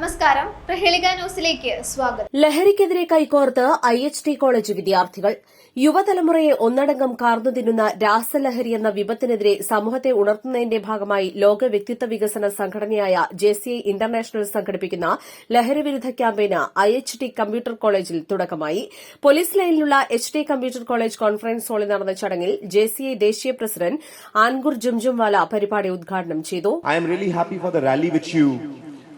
നമസ്കാരം. പ്രഹേളിക ന്യൂസിലേക്ക് സ്വാഗതം. ലഹരിക്കെതിരെ കൈകോർത്ത് ഐ എച്ച് ടി കോളേജ് വിദ്യാർത്ഥികൾ. യുവതലമുറയെ ഒന്നടങ്കം കാർന്നു തിന്നുന്ന രാസലഹരി എന്ന വിപത്തിനെതിരെ സമൂഹത്തെ ഉണർത്തുന്നതിന്റെ ഭാഗമായി ലോക വ്യക്തിത്വ വികസന സംഘടനയായ ജെ സി ഐ ഇന്റർനാഷണൽ സംഘടിപ്പിക്കുന്ന ലഹരിവിരുദ്ധ ക്യാമ്പയിന് ഐ എച്ച് ടി കമ്പ്യൂട്ടർ കോളേജിൽ തുടക്കമായി. Police ലൈനിലുള്ള H T computer college conference ഹാളിൽ നടന്ന ചടങ്ങിൽ ജെ സി ഐ ദേശീയ പ്രസിഡന്റ് ആൻഗുർ ജുംജുംവാല പരിപാടി ഉദ്ഘാടനം ചെയ്തു.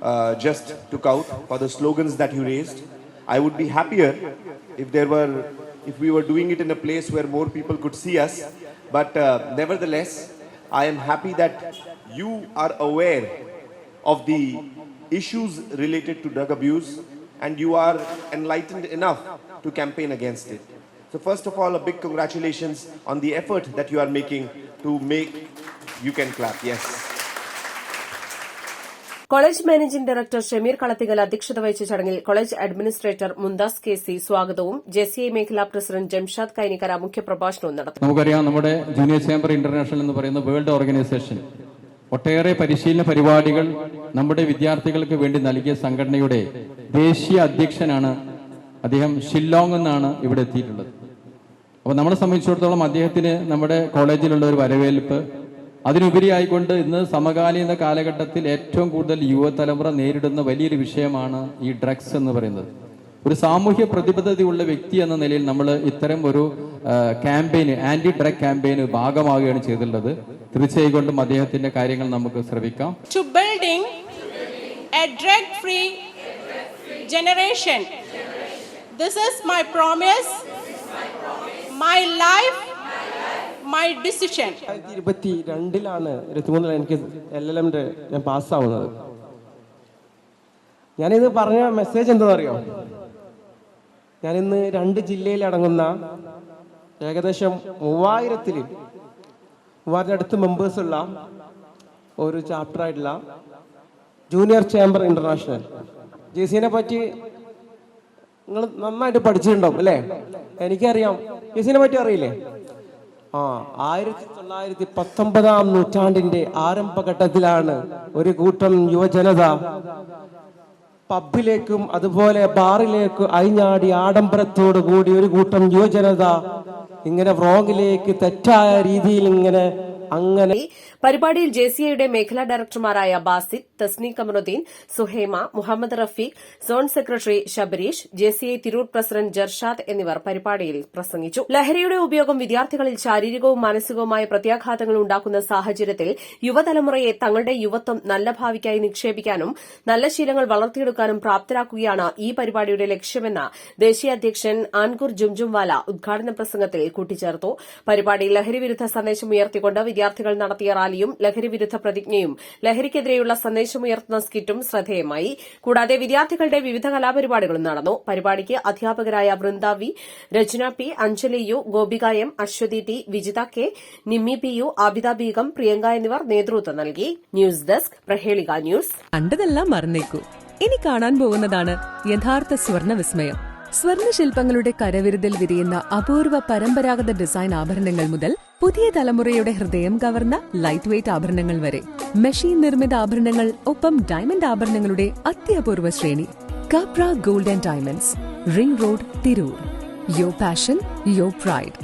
Uh, just took out, for the slogans that you raised. I would be happier if there were, if we were doing it in a place where more people could see us. But uh, nevertheless, I am happy that you are aware of the issues related to drug abuse and you are enlightened enough to campaign against it. So first of all, a big congratulations on the effort that you are making to make, you can clap, yes. College managing director Shameer Kalathikal അധ്യക്ഷത വഹിച്ച ചടങ്ങിൽ college administrator Mumtaz K C സ്വാഗതവും JCI മേഖലാ president Jamshad Kainikkara മുഖ്യപ്രഭാഷണവും നടത്തി. നമുക്കറിയാം നമ്മുടെ junior chamber international എന്ന് പറയുന്ന വേൾഡ് ഓർഗനൈസേഷൻ ഒട്ടേറെ പരിശീലന പരിപാടികൾ നമ്മുടെ വിദ്യാർത്ഥികൾക്ക് വേണ്ടി നൽകിയ സംഘടനയുടെ ദേശീയ അധ്യക്ഷനാണ് അദ്ദേഹം ഷില്ലോങ് എന്നാണ് ഇവിടെ എത്തിയിട്ടുള്ളത്. അപ്പോൾ നമ്മളെ സംബന്ധിച്ചിടത്തോളം അദ്ദേഹത്തിന് നമ്മുടെ കോളേജിലുള്ള ഒരു വരവേൽപ്പ് അതിനുപരിയായിക്കൊണ്ട് ഇന്ന് സമകാലീന കാലഘട്ടത്തിൽ ഏറ്റവും കൂടുതൽ യുവതലമുറ നേരിടുന്ന വലിയൊരു വിഷയമാണ് ഈ ഡ്രഗ്സ് എന്ന് പറയുന്നത്. ഒരു സാമൂഹ്യ പ്രതിബദ്ധതയുള്ള വ്യക്തി എന്ന നിലയിൽ നമ്മൾ ഇത്തരം ഒരു ക്യാമ്പയിന് ആന്റി ഡ്രഗ് ക്യാമ്പയിന് ഭാഗമാവുകയാണ് ചെയ്തിട്ടുള്ളത്. തീർച്ചയായും കൊണ്ടും അദ്ദേഹത്തിന്റെ കാര്യങ്ങൾ നമുക്ക് ശ്രമിക്കാം to building a drug free generation this is my promise my life, my decision ഇരുപത്തി രണ്ടിലാണ് ഇരുപത്തിമൂന്നിലാണ് എനിക്ക് എൽ എൽ എമ്മിന്റെ ഞാൻ പാസ്സാവുന്നത് ഞാനിത് പറഞ്ഞ മെസ്സേജ് എന്താണെന്ന് അറിയോ? ഞാനിന്ന് രണ്ട് ജില്ലയിൽ അടങ്ങുന്ന ഏകദേശം മൂവായിരത്തിൽ മൂവായിരത്തി അടുത്ത് മെമ്പേഴ്സ് ഉള്ള ഒരു ചാപ്റ്റർ ആയിട്ടുള്ള ജൂനിയർ ചേംബർ ഇന്റർനാഷണൽ ജെ സിനെ പറ്റി നിങ്ങൾ നന്നായിട്ട് പഠിച്ചിട്ടുണ്ടാവും അല്ലേ? എനിക്കറിയാം. ജെ സിനെ പറ്റി അറിയില്ലേ? ആ ആയിരത്തി തൊള്ളായിരത്തി പത്തൊമ്പതാം നൂറ്റാണ്ടിന്റെ ആരംഭഘട്ടത്തിലാണ് ഒരു കൂട്ടം യുവജനത പബ്ബിലേക്കും അതുപോലെ ബാറിലേക്കും അയിഞ്ഞാടി ആഡംബരത്തോടു കൂടി ഒരു കൂട്ടം യുവജനത ഇങ്ങനെ വ്രോങ്ങിലേക്ക് തെറ്റായ രീതിയിൽ ഇങ്ങനെ അങ്ങനെ പരിപാടിയിൽ ജെ സി ഐയുടെ മേഖലാ ഡയറക്ടർമാരായ Basid Tasni Kamaruddin Suhema Muhammad Rafeeq zone secretary Shabareesh I Tirur president Jarshad എന്നിവർ പരിപാടിയിൽ പ്രസംഗിച്ചു. ലഹരിയുടെ ഉപയോഗം വിദ്യാർത്ഥികളിൽ ശാരീരികവും മാനസികവുമായ പ്രത്യാഘാതങ്ങൾ ഉണ്ടാക്കുന്ന സാഹചര്യത്തിൽ യുവതലമുറയെ തങ്ങളുടെ യുവത്വം നല്ല ഭാവിക്കായി നിക്ഷേപിക്കാനും നല്ല ശീലങ്ങൾ വളർത്തിയെടുക്കാനും പ്രാപ്തരാക്കുകയാണ് ഈ പരിപാടിയുടെ ലക്ഷ്യമെന്ന് ദേശീയ അധ്യക്ഷൻ ആൻകുർ ജുംജുംവാല ഉദ്ഘാടന പ്രസംഗത്തിൽ കൂട്ടിച്ചേർത്തു. പരിപാടി ലഹരി വിരുദ്ധ സന്ദേശം ഉയർത്തിക്കൊണ്ട് വിദ്യാർത്ഥികൾ നടത്തിയ റാലിയും ലഹരിവിരുദ്ധ പ്രതിജ്ഞയും ലഹരിക്കെതിരെയുള്ള സന്ദേശമുയർത്തുന്ന സ്കിറ്റും ശ്രദ്ധേയമായി. കൂടാതെ വിദ്യാർത്ഥികളുടെ വിവിധ കലാപരിപാടികളും നടന്നു. പരിപാടിക്ക് അധ്യാപകരായ Vrinda V Rachana P Anjali U Gopika M Aswathy T Vijitha K Nimmi P U Abida Begum Priyanka എന്നിവർ നേതൃത്വം നൽകി. News desk Prahelika news. കണ്ടതെല്ലാം മറന്നേക്കൂ. ഇനി കാണാൻ പോകുന്നതാണ് യഥാർത്ഥ സ്വർണ വിസ്മയം സ്വർണ ശില്പങ്ങളുടെ കരവിരുതിൽ വിരിയുന്ന അപൂർവ പരമ്പരാഗത ഡിസൈൻ ആഭരണങ്ങൾ മുതൽ പുതിയ തലമുറയുടെ ഹൃദയം കവർന്ന ലൈറ്റ് വെയ്റ്റ് ആഭരണങ്ങൾ വരെ. മെഷീൻ നിർമ്മിത ആഭരണങ്ങൾ ഒപ്പം ഡയമണ്ട് ആഭരണങ്ങളുടെ അത്യപൂർവ ശ്രേണി. Kapra gold and diamonds ring road Tirur yo passion yo pride